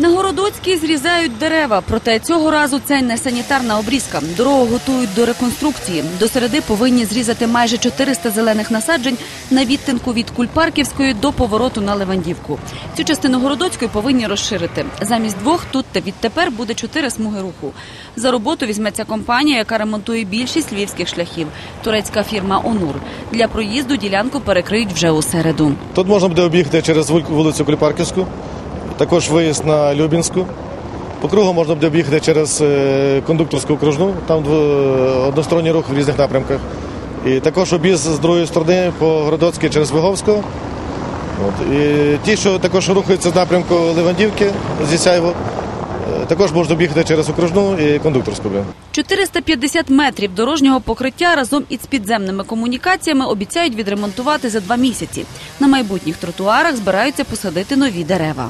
На Городоцькій зрізають дерева, проте цього разу це не санітарна обрізка. Дорогу готують до реконструкції. До середи повинні зрізати майже 400 зелених насаджень на відтинку від Кульпарківської до повороту на Левандівку. Цю частину Городоцької повинні розширити. Замість двох тут та відтепер буде чотири смуги руху. За роботу візьметься компанія, яка ремонтує більшість львівських шляхів. Турецька фірма Онур. Для проїзду ділянку перекриють вже у середу. Тут можна буде об'їхати через вулицю Куліпарківську, також виїзд на Любінську. По кругу можна буде об'їхати через е, кондукторську окружну, там дво- односторонній рух в різних напрямках. І також об'їзд з другої сторони по Городоцькій через Виговську. От. І ті, що також рухаються з напрямку Левандівки зі Сяйво, е, також можна об'їхати через окружну і кондукторську. блін. 450 метрів дорожнього покриття разом із підземними комунікаціями обіцяють відремонтувати за два місяці. На майбутніх тротуарах збираються посадити нові дерева.